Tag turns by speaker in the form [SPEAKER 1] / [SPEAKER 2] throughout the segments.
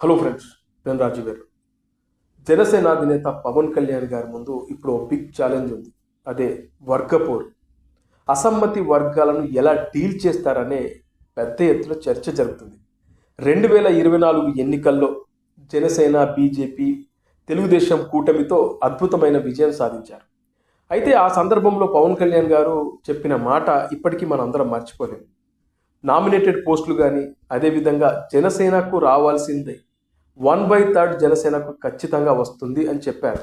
[SPEAKER 1] Hello friends నేను రాజు గారు జనసేన అధినేత పవన్ కళ్యాణ్ గారి ముందు ఇప్పుడు ఒక బిగ్ ఛాలెంజ్ ఉంది. అదే వర్గపోర్ అసమ్మతి వర్గాలను ఎలా డీల్ చేస్తారనే పెద్ద ఎత్తున చర్చ జరుగుతుంది. రెండు వేల ఇరవై నాలుగు ఎన్నికల్లో జనసేన బీజేపీ తెలుగుదేశం కూటమితో అద్భుతమైన విజయం సాధించారు. అయితే ఆ సందర్భంలో పవన్ కళ్యాణ్ గారు చెప్పిన మాట ఇప్పటికీ మనందరం అందరం మర్చిపోలేము నామినేటెడ్ పోస్టులు కానీ అదేవిధంగా జనసేనకు రావాల్సిందే వన్ బై థర్డ్ జనసేనకు ఖచ్చితంగా వస్తుంది అని చెప్పారు.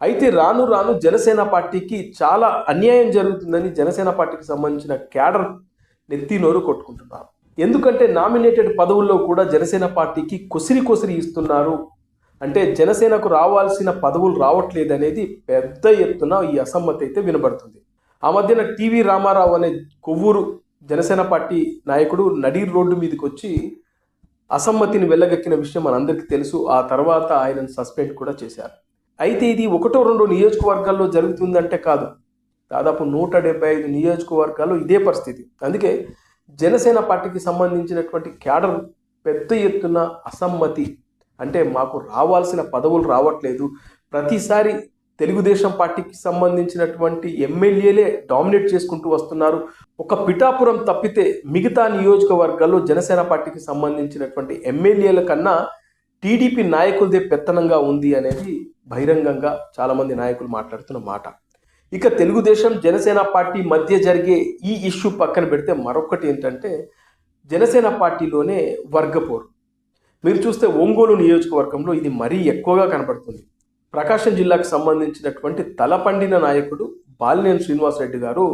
[SPEAKER 1] అయితే రాను రాను జనసేన పార్టీకి చాలా అన్యాయం జరుగుతుందని జనసేన పార్టీకి సంబంధించిన క్యాడర్ నెత్తి నోరు కొట్టుకుంటున్నారు. ఎందుకంటే నామినేటెడ్ పదవుల్లో కూడా జనసేన పార్టీకి కొసిరి కొసిరి ఇస్తున్నారు. అంటే జనసేనకు రావాల్సిన పదవులు రావట్లేదు అనేది పెద్ద ఎత్తున ఈ అసమ్మతి అయితే వినబడుతుంది. ఆ మధ్యన టీవీ రామారావు అనే కొవ్వూరు జనసేన పార్టీ నాయకుడు నడీర్ రోడ్డు మీదకి వచ్చి అసమ్మతిని వెళ్ళగక్కిన విషయం మనందరికీ తెలుసు. ఆ తర్వాత ఆయనను సస్పెండ్ కూడా చేశారు. అయితే ఇది ఒకటో రెండో నియోజకవర్గాల్లో జరుగుతుందంటే కాదు. దాదాపు నూట డెబ్బై ఐదు నియోజకవర్గాల్లో ఇదే పరిస్థితి. అందుకే జనసేన పార్టీకి సంబంధించినటువంటి క్యాడర్ పెద్ద ఎత్తున అసమ్మతి. అంటే మాకు రావాల్సిన పదవులు రావట్లేదు. ప్రతిసారి తెలుగుదేశం పార్టీకి సంబంధించినటువంటి ఎమ్మెల్యేలే డామినేట్ చేసుకుంటూ వస్తున్నారు. ఒక పిఠాపురం తప్పితే మిగతా నియోజకవర్గాల్లో జనసేన పార్టీకి సంబంధించినటువంటి ఎమ్మెల్యేల కన్నా టీడీపీ నాయకులదే పెత్తనంగా ఉంది అనేది బహిరంగంగా చాలామంది నాయకులు మాట్లాడుతున్న మాట. ఇక తెలుగుదేశం జనసేన పార్టీ మధ్య జరిగే ఈ ఇష్యూ పక్కన పెడితే మరొకటి ఏంటంటే జనసేన పార్టీలోనే వర్గపోరు. మీరు చూస్తే ఒంగోలు నియోజకవర్గంలో ఇది మరీ ఎక్కువగా కనబడుతుంది ప్రకాశం జిల్లాకు సంబంధించినటువంటి తలపండిన నాయకుడు బాలినేని శ్రీనివాసరెడ్డి గారు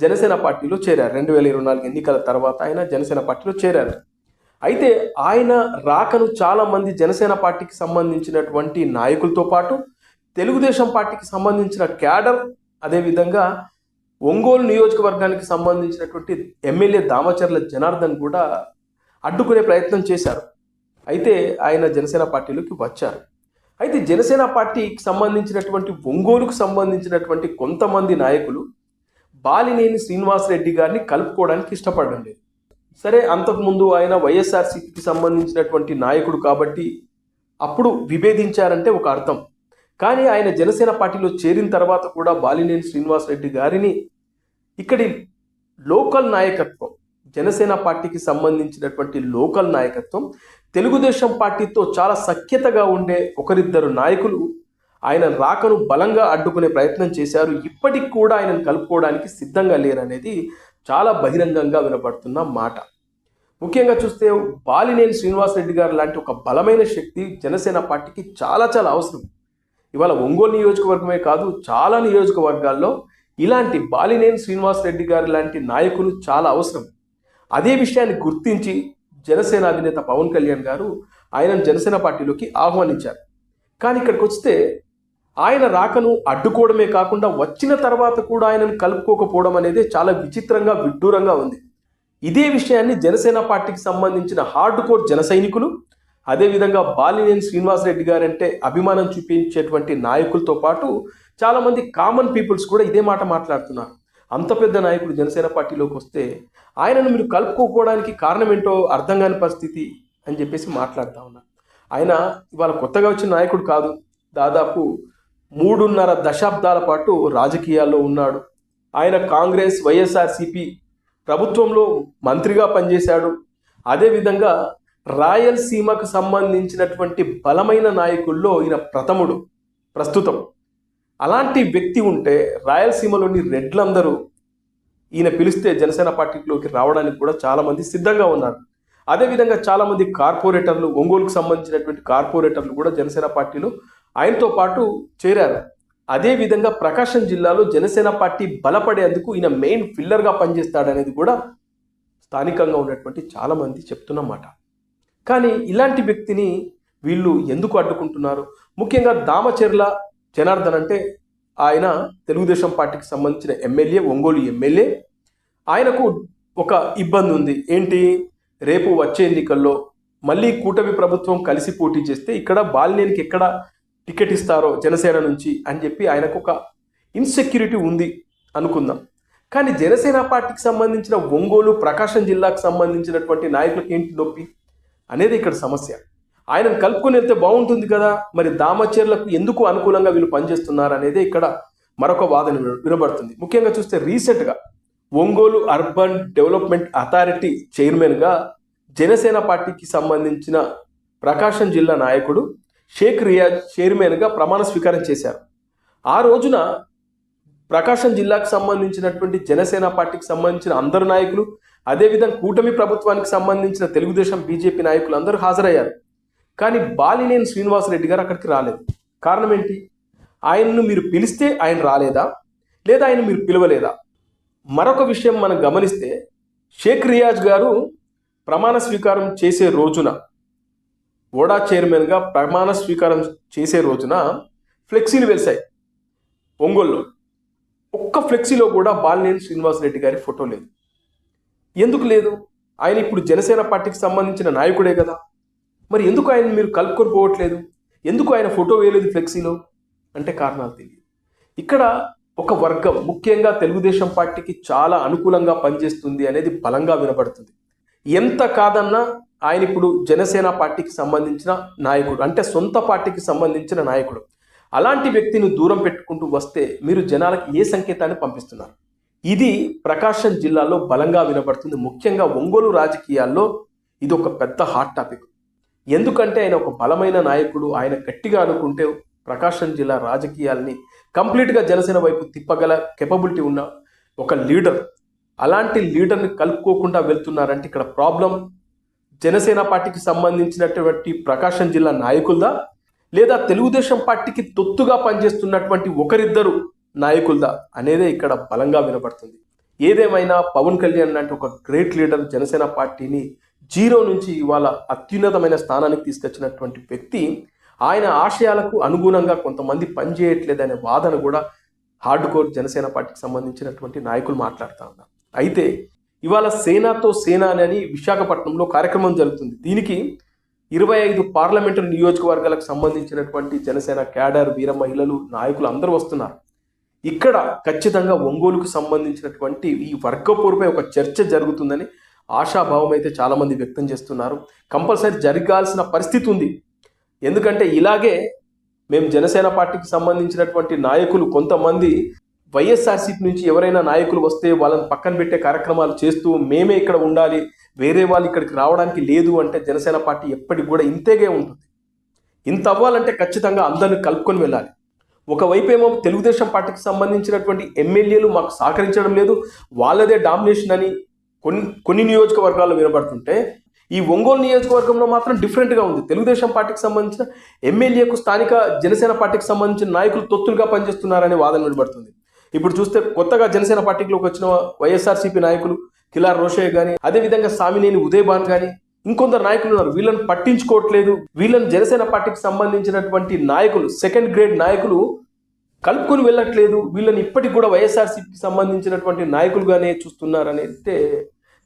[SPEAKER 1] జనసేన పార్టీలో చేరారు. రెండు వేల ఇరవై నాలుగు ఎన్నికల తర్వాత ఆయన జనసేన పార్టీలో చేరారు. అయితే ఆయన రాకను చాలా మంది జనసేన పార్టీకి సంబంధించినటువంటి నాయకులతో పాటు తెలుగుదేశం పార్టీకి సంబంధించిన క్యాడర్ అదేవిధంగా ఒంగోలు నియోజకవర్గానికి సంబంధించినటువంటి ఎమ్మెల్యే దామచర్ల జనార్దన్ కూడా అడ్డుకునే ప్రయత్నం చేశారు. అయితే ఆయన జనసేన పార్టీలోకి వచ్చారు. అయితే జనసేన పార్టీకి సంబంధించినటువంటి ఒంగోలుకు సంబంధించినటువంటి కొంతమంది నాయకులు బాలినేని శ్రీనివాసరెడ్డి గారిని కలుపుకోవడానికి ఇష్టపడడం లేదు సరే అంతకుముందు ఆయన వైఎస్ఆర్సీపీకి సంబంధించినటువంటి నాయకుడు కాబట్టి అప్పుడు విభేదించారంటే ఒక అర్థం. కానీ ఆయన జనసేన పార్టీలో చేరిన తర్వాత కూడా బాలినేని శ్రీనివాసరెడ్డి గారిని ఇక్కడి లోకల్ నాయకత్వం జనసేన పార్టీకి సంబంధించినటువంటి లోకల్ నాయకత్వం తెలుగుదేశం పార్టీతో చాలా సఖ్యతగా ఉండే ఒకరిద్దరు నాయకులు ఆయన రాకను బలంగా అడ్డుకునే ప్రయత్నం చేశారు. ఇప్పటికి కూడా ఆయనను కలుపుకోవడానికి సిద్ధంగా లేరనేది చాలా బహిరంగంగా వినపడుతున్న మాట. ముఖ్యంగా చూస్తే బాలినేని శ్రీనివాసరెడ్డి గారు లాంటి ఒక బలమైన శక్తి జనసేన పార్టీకి చాలా చాలా అవసరం. ఇవాళ ఒంగోలు నియోజకవర్గమే కాదు చాలా నియోజకవర్గాల్లో ఇలాంటి బాలినేని శ్రీనివాసరెడ్డి గారు లాంటి నాయకులు చాలా అవసరం. అదే విషయాన్ని గుర్తించి జనసేన అధినేత పవన్ కళ్యాణ్ గారు ఆయనను జనసేన పార్టీలోకి ఆహ్వానించారు. కానీ ఇక్కడికి వస్తే ఆయన రాకను అడ్డుకోవడమే కాకుండా వచ్చిన తర్వాత కూడా ఆయనను కలుపుకోకపోవడం అనేది చాలా విచిత్రంగా విడ్డూరంగా ఉంది. ఇదే విషయాన్ని జనసేన పార్టీకి సంబంధించిన హార్డ్ కోర్ జన సైనికులు అదేవిధంగా బాలినేని శ్రీనివాసరెడ్డి గారంటే అభిమానం చూపించేటువంటి నాయకులతో పాటు చాలామంది కామన్ పీపుల్స్ కూడా ఇదే మాట మాట్లాడుతున్నారు. అంత పెద్ద నాయకుడు జనసేన పార్టీలోకి వస్తే ఆయనను మీరు కలుపుకోకపోవడానికి కారణం ఏంటో అర్థం కాని పరిస్థితి అని చెప్పేసి మాట్లాడుతూ ఉన్నారు ఆయన ఇవాళ కొత్తగా వచ్చిన నాయకుడు కాదు. దాదాపు మూడున్నర దశాబ్దాల పాటు రాజకీయాల్లో ఉన్నాడు. ఆయన కాంగ్రెస్ వైఎస్ఆర్సిపి ప్రభుత్వంలో మంత్రిగా పనిచేశాడు. అదేవిధంగా రాయలసీమకు సంబంధించినటువంటి బలమైన నాయకుల్లో ఈయన ప్రథముడు ప్రస్తుతం. అలాంటి వ్యక్తి ఉంటే రాయలసీమలోని రెడ్లందరూ ఈయన పిలిస్తే జనసేన పార్టీలోకి రావడానికి కూడా చాలామంది సిద్ధంగా ఉన్నారు. అదేవిధంగా చాలామంది కార్పొరేటర్లు ఒంగోలుకు సంబంధించినటువంటి కార్పొరేటర్లు కూడా జనసేన పార్టీలో ఆయనతో పాటు చేరారు. అదేవిధంగా ప్రకాశం జిల్లాలో జనసేన పార్టీ బలపడేందుకు ఈయన మెయిన్ ఫిల్లర్గా పనిచేస్తాడనేది కూడా స్థానికంగా ఉన్నటువంటి చాలామంది చెప్తున్నమాట కానీ ఇలాంటి వ్యక్తిని వీళ్ళు ఎందుకు అడ్డుకుంటున్నారు? ముఖ్యంగా దామచెర్ల జనార్దన్ అంటే ఆయన తెలుగుదేశం పార్టీకి సంబంధించిన ఎమ్మెల్యే ఒంగోలు ఎమ్మెల్యే. ఆయనకు ఒక ఇబ్బంది ఉంది. ఏంటి? రేపు వచ్చే ఎన్నికల్లో మళ్ళీ కూటమి ప్రభుత్వం కలిసి పోటీ చేస్తే ఇక్కడ బాలినేనికి ఎక్కడ టికెట్ ఇస్తారో జనసేన నుంచి అని చెప్పి ఆయనకు ఒక ఇన్సెక్యూరిటీ ఉంది అనుకుందాం. కానీ జనసేన పార్టీకి సంబంధించిన ఒంగోలు ప్రకాశం జిల్లాకు సంబంధించినటువంటి నాయకులకు ఏంటి నొప్పి అనేది ఇక్కడ సమస్య. ఆయనను కలుపుకొని వెళ్తే బాగుంటుంది కదా? మరి దామచర్లకు ఎందుకు అనుకూలంగా వీళ్ళు పనిచేస్తున్నారు అనేది ఇక్కడ మరొక వాదన వినబడుతుంది. ముఖ్యంగా చూస్తే రీసెంట్గా ఒంగోలు అర్బన్ డెవలప్మెంట్ అథారిటీ చైర్మన్గా జనసేన పార్టీకి సంబంధించిన ప్రకాశం జిల్లా నాయకుడు షేక్ రియాజ్ చైర్మన్గా ప్రమాణ స్వీకారం చేశారు. ఆ రోజున ప్రకాశం జిల్లాకు సంబంధించినటువంటి జనసేన పార్టీకి సంబంధించిన అందరు నాయకులు అదేవిధంగా కూటమి ప్రభుత్వానికి సంబంధించిన తెలుగుదేశం బీజేపీ నాయకులు అందరూ హాజరయ్యారు. కానీ బాలినేని శ్రీనివాసరెడ్డి గారు అక్కడికి రాలేదు. కారణం ఏంటి? ఆయన్ను మీరు పిలిస్తే ఆయన రాలేదా? లేదా ఆయన మీరు పిలవలేదా? మరొక విషయం మనం గమనిస్తే షేక్ రియాజ్ గారు ప్రమాణ స్వీకారం చేసే రోజున ఓడా చైర్మన్గా ప్రమాణ స్వీకారం చేసే రోజున ఫ్లెక్సీలు వెలిసాయి ఒంగోల్లో. ఒక్క ఫ్లెక్సీలో కూడా బాలినేని శ్రీనివాసరెడ్డి గారి ఫోటో లేదు. ఎందుకు లేదు? ఆయన ఇప్పుడు జనసేన పార్టీకి సంబంధించిన నాయకుడే కదా. మరి ఎందుకు ఆయన మీరు కలుపుకొని పోవట్లేదు? ఎందుకు ఆయన ఫోటో వేయలేదు ఫ్లెక్సీలో? అంటే కారణాలు తెలియదు. ఇక్కడ ఒక వర్గం ముఖ్యంగా తెలుగుదేశం పార్టీకి చాలా అనుకూలంగా పనిచేస్తుంది అనేది బలంగా వినబడుతుంది. ఎంత కాదన్నా ఆయన ఇప్పుడు జనసేన పార్టీకి సంబంధించిన నాయకుడు అంటే సొంత పార్టీకి సంబంధించిన నాయకుడు. అలాంటి వ్యక్తిని దూరం పెట్టుకుంటూ వస్తే మీరు జనాలకు ఏ సంకేతాన్ని పంపిస్తున్నారు? ఇది ప్రకాశం జిల్లాలో బలంగా వినబడుతుంది. ముఖ్యంగా ఒంగోలు రాజకీయాల్లో ఇది ఒక పెద్ద హాట్ టాపిక్. ఎందుకంటే ఆయన ఒక బలమైన నాయకుడు. ఆయన గట్టిగా అనుకుంటే ప్రకాశం జిల్లా రాజకీయాల్ని కంప్లీట్గా జనసేన వైపు తిప్పగల కెపబిలిటీ ఉన్న ఒక లీడర్. అలాంటి లీడర్ని కలుపుకోకుండా వెళ్తున్నారంటే ఇక్కడ ప్రాబ్లం. జనసేన పార్టీకి సంబంధించినటువంటి ప్రకాశం జిల్లా నాయకులదా? లేదా తెలుగుదేశం పార్టీకి తొత్తుగా పనిచేస్తున్నటువంటి ఒకరిద్దరు నాయకులదా? అనేదే ఇక్కడ బలంగా వినబడుతుంది. ఏదేమైనా పవన్ కళ్యాణ్ లాంటి ఒక గ్రేట్ లీడర్ జనసేన పార్టీని జీరో నుంచి ఇవాళ అత్యున్నతమైన స్థానానికి తీసుకొచ్చినటువంటి వ్యక్తి ఆయన ఆశయాలకు అనుగుణంగా కొంతమంది పనిచేయట్లేదనే వాదన కూడా హార్డ్ కోర్ జనసేన పార్టీకి సంబంధించినటువంటి నాయకులు మాట్లాడుతూ ఉన్నారు. అయితే ఇవాళ సేనాతో సేన అని విశాఖపట్నంలో కార్యక్రమం జరుగుతుంది. దీనికి ఇరవై ఐదు పార్లమెంటరీ నియోజకవర్గాలకు సంబంధించినటువంటి జనసేన క్యాడర్ వీర మహిళలు నాయకులు అందరూ వస్తున్నారు. ఇక్కడ ఖచ్చితంగా ఒంగోలుకు సంబంధించినటువంటి ఈ వర్గపోరుపై ఒక చర్చ జరుగుతుందని ఆశాభావం అయితే చాలామంది వ్యక్తం చేస్తున్నారు. కంపల్సరీ జరగాల్సిన పరిస్థితి ఉంది. ఎందుకంటే ఇలాగే మేము జనసేన పార్టీకి సంబంధించినటువంటి నాయకులు కొంతమంది వైఎస్ఆర్సీపీ నుంచి ఎవరైనా నాయకులు వస్తే వాళ్ళని పక్కన పెట్టే కార్యక్రమాలు చేస్తూ మేమే ఇక్కడ ఉండాలి వేరే వాళ్ళు ఇక్కడికి రావడానికి లేదు అంటే జనసేన పార్టీ ఎప్పటికి కూడా ఇంతేగే ఉంటుంది. ఇంత అవ్వాలంటే ఖచ్చితంగా అందరిని కలుపుకొని వెళ్ళాలి. ఒకవైపు ఏమో తెలుగుదేశం పార్టీకి సంబంధించినటువంటి ఎమ్మెల్యేలు మాకు సహకరించడం లేదు వాళ్ళదే డామినేషన్ అని కొన్ని కొన్ని నియోజకవర్గాల్లో వినబడుతుంటే ఈ ఒంగోలు నియోజకవర్గంలో మాత్రం డిఫరెంట్గా ఉంది. తెలుగుదేశం పార్టీకి సంబంధించిన ఎమ్మెల్యేకు స్థానిక జనసేన పార్టీకి సంబంధించిన నాయకులు తొత్తులుగా పనిచేస్తున్నారనే వాదన వినబడుతుంది. ఇప్పుడు చూస్తే కొత్తగా జనసేన పార్టీలోకి వచ్చిన వైఎస్ఆర్సీపీ నాయకులు కిలార్ రోషయ్య కానీ అదేవిధంగా సామినేని ఉదయభాన్ కానీ ఇంకొందరు నాయకులు ఉన్నారు. వీళ్ళని పట్టించుకోవట్లేదు. వీళ్ళని జనసేన పార్టీకి సంబంధించినటువంటి నాయకులు సెకండ్ గ్రేడ్ నాయకులు కలుపుకొని వెళ్ళట్లేదు. వీళ్ళని ఇప్పటికి కూడా వైఎస్ఆర్సీపీకి సంబంధించినటువంటి నాయకులుగానే చూస్తున్నారని అయితే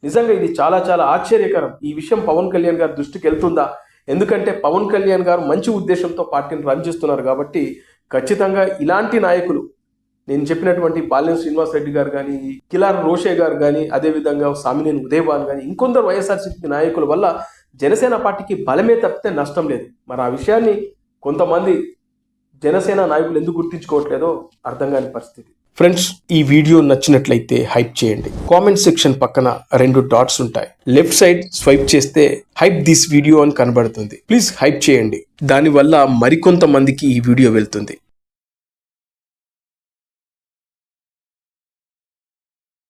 [SPEAKER 1] నిజంగా ఇది చాలా చాలా ఆశ్చర్యకరం. ఈ విషయం పవన్ కళ్యాణ్ గారి దృష్టికి వెళ్తుందా? ఎందుకంటే పవన్ కళ్యాణ్ గారు మంచి ఉద్దేశంతో పార్టీని రన్ చేస్తున్నారు కాబట్టి ఖచ్చితంగా ఇలాంటి నాయకులు నేను చెప్పినటువంటి బాల్యం శ్రీనివాస్ రెడ్డి గారు కానీ కిలార్ రోషే గారు కానీ అదేవిధంగా సామినేని ఉదయభాన్ కానీ ఇంకొందరు వైఎస్ఆర్సీపీ నాయకుల వల్ల జనసేన పార్టీకి బలమే తప్పితే నష్టం లేదు. మరి ఆ విషయాన్ని కొంతమంది జనసేన నాయకులు ఎందుకు గుర్తించుకోవట్లేదో అర్థం కాని పరిస్థితి. ఫ్రెండ్స్ ఈ వీడియో నచ్చినట్లయితే హైప్ చేయండి. కామెంట్ సెక్షన్ పక్కన రెండు డాట్స్ ఉంటాయి. లెఫ్ట్ సైడ్ స్వైప్ చేస్తే హైప్ దిస్ వీడియో అని కనబడుతుంది. ప్లీజ్ హైప్ చేయండి. దానివల్ల మరికొంతమందికి ఈ వీడియో వెళ్తుంది.